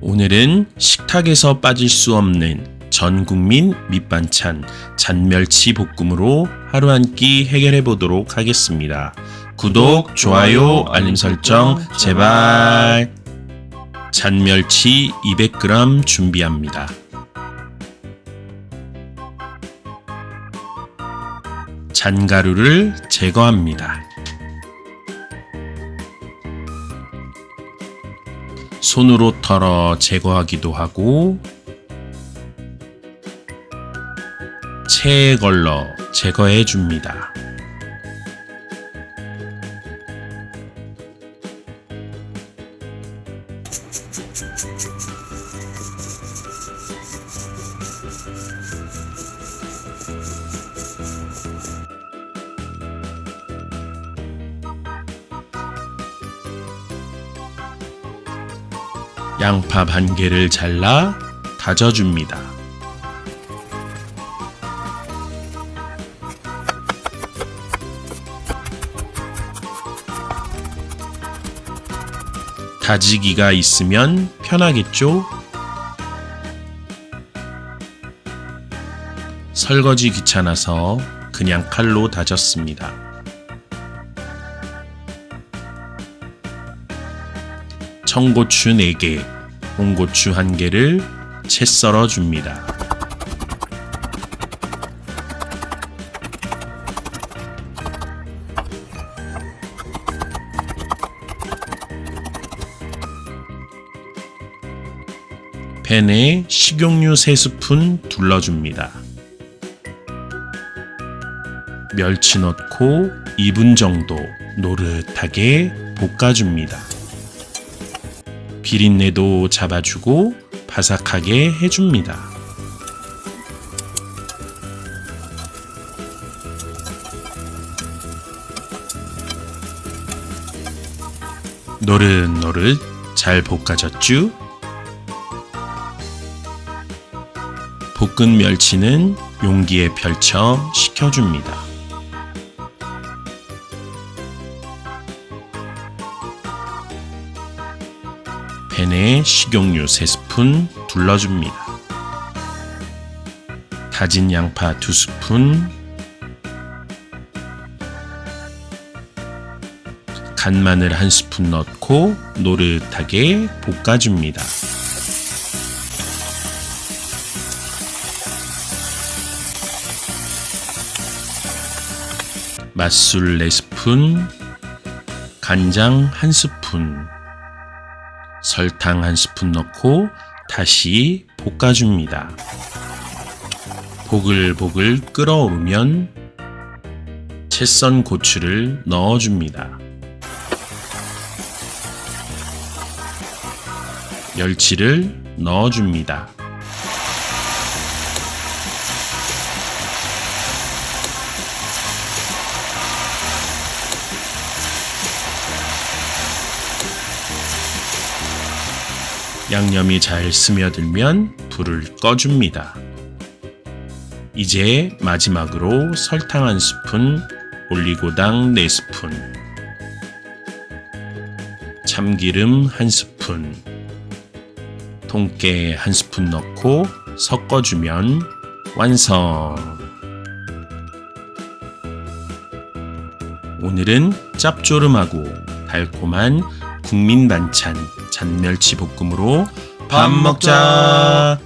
오늘은 식탁에서 빠질 수 없는 전 국민 밑반찬 잔멸치 볶음으로 하루 한 끼 해결해 보도록 하겠습니다. 구독, 좋아요, 알림 설정 제발. 잔멸치 200g 준비합니다. 잔가루를 제거합니다. 손으로 털어 제거하기도 하고 체에 걸러 제거해 줍니다. 양파 반 개를 잘라 다져줍니다. 다지기가 있으면 편하겠죠? 설거지 귀찮아서 그냥 칼로 다졌습니다. 청고추 4개, 홍고추 1개를 채 썰어 줍니다. 팬에 식용유 3스푼 둘러줍니다. 멸치 넣고 2분 정도 노릇하게 볶아줍니다. 비린내도 잡아주고 바삭하게 해줍니다. 노릇노릇 잘 볶아졌쥬? 볶은 멸치는 용기에 펼쳐 식혀줍니다. 팬에 식용유 3스푼 둘러줍니다. 다진 양파 2스푼 간마늘 1스푼 넣고 노릇하게 볶아줍니다. 맛술 4스푼 간장 1스푼 설탕 한 스푼 넣고 다시 볶아줍니다. 보글보글 끓어오르면 채썬 고추를 넣어줍니다. 멸치를 넣어줍니다. 양념이 잘 스며들면 불을 꺼줍니다. 이제 마지막으로 설탕 한 스푼, 올리고당 4스푼, 참기름 한 스푼, 통깨 한 스푼 넣고 섞어주면 완성! 오늘은 짭조름하고 달콤한 국민 반찬 잔멸치 볶음으로 밥 먹자.